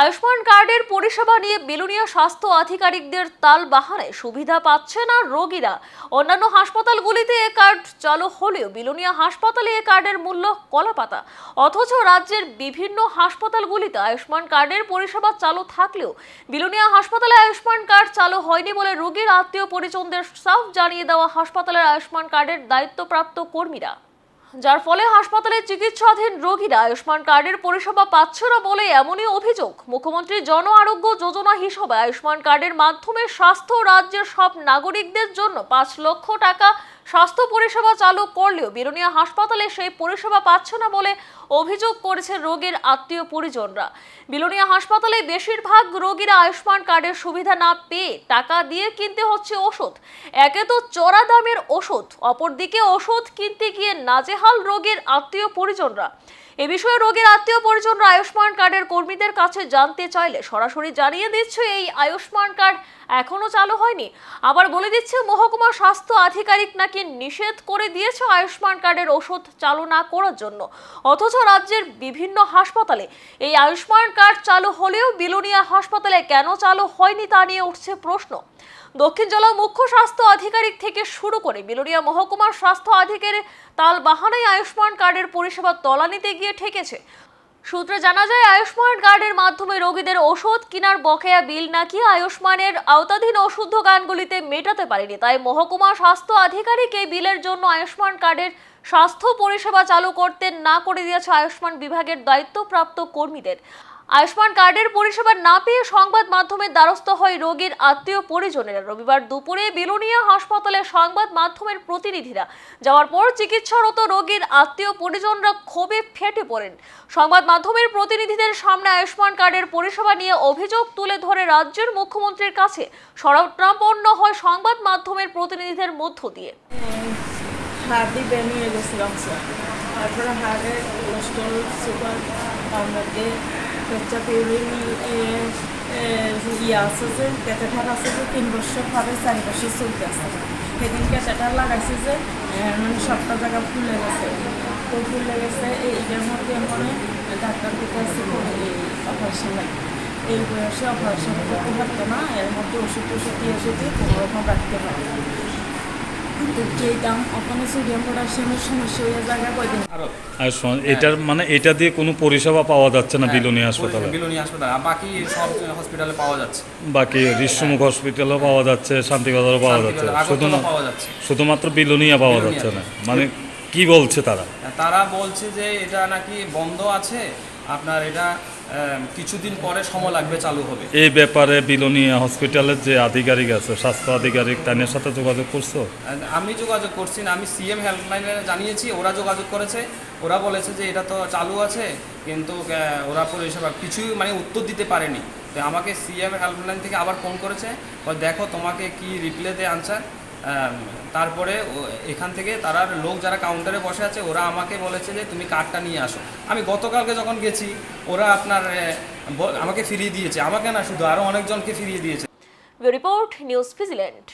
আয়ুষ্মান কার্ডের পরিষেবা নিয়ে বিলুনিয়া স্বাস্থ্য আধিকারিকদের তাল বাহানায় সুবিধা পাচ্ছে না রোগীরা। অন্যান্য হাসপাতালগুলিতে এ কার্ড চালু হলেও বিলুনিয়া হাসপাতালে এ কার্ডের মূল্য কলাপাতা। অথচ রাজ্যের বিভিন্ন হাসপাতালগুলিতে আয়ুষ্মান কার্ডের পরিষেবা চালু থাকলেও বিলুনিয়া হাসপাতালে আয়ুষ্মান কার্ড চালু হয়নি বলে রোগীর আত্মীয় পরিজনদের সাফ জানিয়ে দেওয়া হাসপাতালের আয়ুষ্মান কার্ডের দায়িত্বপ্রাপ্ত কর্মীরা। যার ফলে হাসপাতালে চিকিৎসাধীন রোগীরা আয়ুষ্মান কার্ডের পরিষেবা পাচ্ছে না বলে এমনই অভিযোগ। মুখ্যমন্ত্রী জন আরোগ্য যোজনা হিসেবে আয়ুষ্মান কার্ডের মাধ্যমে স্বাস্থ্য রাজ্যের সব নাগরিকদের জন্য পাঁচ লক্ষ টাকা স্বাস্থ্য পরিষেবা চালু করলেও বিরোনিয়া হাসপাতালে সেই পরিষেবা পাচ্ছে না বলে অভিযোগ করেছে রোগীর আত্মীয় পরিজনরা। বিলোনিয়া হাসপাতালে বেশিরভাগ রোগীরা আয়ুষ্মান কার্ডের সুবিধা না পেয়ে টাকা দিয়ে কিনতে হচ্ছে ওষুধ। একে তো চড়া দামের ওষুধ, অপরদিকে ওষুধ কিনতে গিয়ে নাজেহাল রোগীর আত্মীয় পরিজনরা। এ বিষয়ে রোগীর আত্মীয় পরিজনরা আয়ুষ্মান কার্ডের কর্মীদের কাছে জানতে চাইলে সরাসরি জানিয়ে দিচ্ছে এই আয়ুষ্মান কার্ড এখনও চালু হয়নি। আবার বলে দিচ্ছে, মহকুমা স্বাস্থ্য আধিকারিক নাকি নিষেধ করে দিয়েছে আয়ুষ্মান কার্ডের ওষুধ চালু না করার জন্য। অথচ রাজ্যের বিভিন্ন হাসপাতালে এই আয়ুষ্মান কার্ড চালু হলেও বিলোনিয়া হাসপাতালে কেন চালু হয়নি তা নিয়ে উঠছে প্রশ্ন। দক্ষিণ জেলা মুখ্য স্বাস্থ্য আধিকারিক থেকে শুরু করে বিলোনিয়া মহকুমার স্বাস্থ্য আধিকারিক তাল বাহানায় আয়ুষ্মান কার্ডের পরিষেবা তলানিতে গিয়ে ঠেকেছে। সূত্রে জানা যায়, আয়ুষ্মান কার্ডের মাধ্যমে রোগীদের ওষুধ, কেনার বকেয়া বিল নাকি আয়ুষ্মানের আওতাধীন ওষুধ দোকানগুলিতে মেটাতে পারেনি। তাই মহকুমা স্বাস্থ্য আধিকারিক এই বিলের জন্য আয়ুষ্মান কার্ডের স্বাস্থ্য পরিষেবা চালু করতে না করে দিয়েছে আয়ুষ্মান বিভাগের দায়িত্বপ্রাপ্ত কর্মীদের। আয়ুষ্মান কার্ডের পরিষেবা না পেয়ে সংবাদ মাধ্যমের দ্বারস্থ হয় রোগীর আত্মীয় পরিজনেরা। রবিবার দুপুরে বিলোনিয়া হাসপাতালে সংবাদ মাধ্যমের প্রতিনিধিরা যাওয়ার পর চিকিৎসারত রোগীর আত্মীয় পরিজনরা ক্ষোভে ফেটে পড়েন। সংবাদ মাধ্যমের প্রতিনিধিদের সামনে আয়ুষ্মান কার্ডের পরিষেবা নিয়ে অভিযোগ তুলে ধরে রাজ্যের মুখ্যমন্ত্রীর কাছে। শরণাপন্ন হয় সংবাদ মাধ্যমের প্রতিনিধিদের মধ্য দিয়ে। গেছিলাম স্যার তারপরে হার্টের কোলেস্ট্রল, সুগার তার হচ্ছে ইয়ে আছে যে, ক্যাথেটার আছে যে, তিন বছর পরে চারি বছর চলতে আছে। সেদিন ক্যাথেটার লাগাইছে যে মানে সবটা জায়গা ফুলে গেছে। তো ফুলে গেছে এইটার মধ্যে মানে ডাক্তার কোথায় অপারেশন লাগে এই বয়সে অপারেশন করতে পারতো না, এর মধ্যে ওষুধ টষুধ দিয়ে এসেছে কোনো রকম রাখতে পারে এটার মানে এটা দিয়ে কোনো পরিষেবা পাওয়া যাচ্ছে না বিলোনি হাসপাতালে? বিলোনি হাসপাতাল। বাকি সব হসপিটালে পাওয়া যাচ্ছে। বাকি ঋষ্যমুখ হসপিটালও পাওয়া যাচ্ছে শান্তিবাজারও পাওয়া যাচ্ছে। শান্তিবাজার, শুধু আগরতলা পাওয়া যাচ্ছে। শুধুমাত্র বিলোনিয়া পাওয়া যাচ্ছে না। মানে কি বলছে তারা? তারা বলছে যে এটা নাকি বন্ধ আছে। আপনার এটা কিছুদিন পরে সময় লাগবে চালু হবে। এই ব্যাপারে বিলোনিয়া হসপিটালের যে আধিকারিক আছে স্বাস্থ্য আধিকারিক তাদের সাথে যোগাযোগ করছ? আমি যোগাযোগ করছি না। আমি সিএম হেল্পলাইনে জানিয়েছি ওরা যোগাযোগ করেছে। ওরা বলেছে যে এটা তো চালু আছে কিন্তু ওরা পরিষেবা কিছুই মানে উত্তর দিতে পারেনি। তো আমাকে সিএম হেল্পলাইন থেকে আবার ফোন করেছে দেখো তোমাকে কি দেয় আনসার তারপরে এখান থেকে তারা লোক যারা কাউন্টারে বসে আছে, ওরা আমাকে বলেছে যে তুমি কার্ডটা নিয়ে আসো। আমি গতকালকে যখন গেছি, ওরা আপনার আমাকে ফিরিয়ে দিয়েছে। আমাকে না, শুধু আরও অনেকজনকে ফিরিয়ে দিয়েছে। Report news vigilante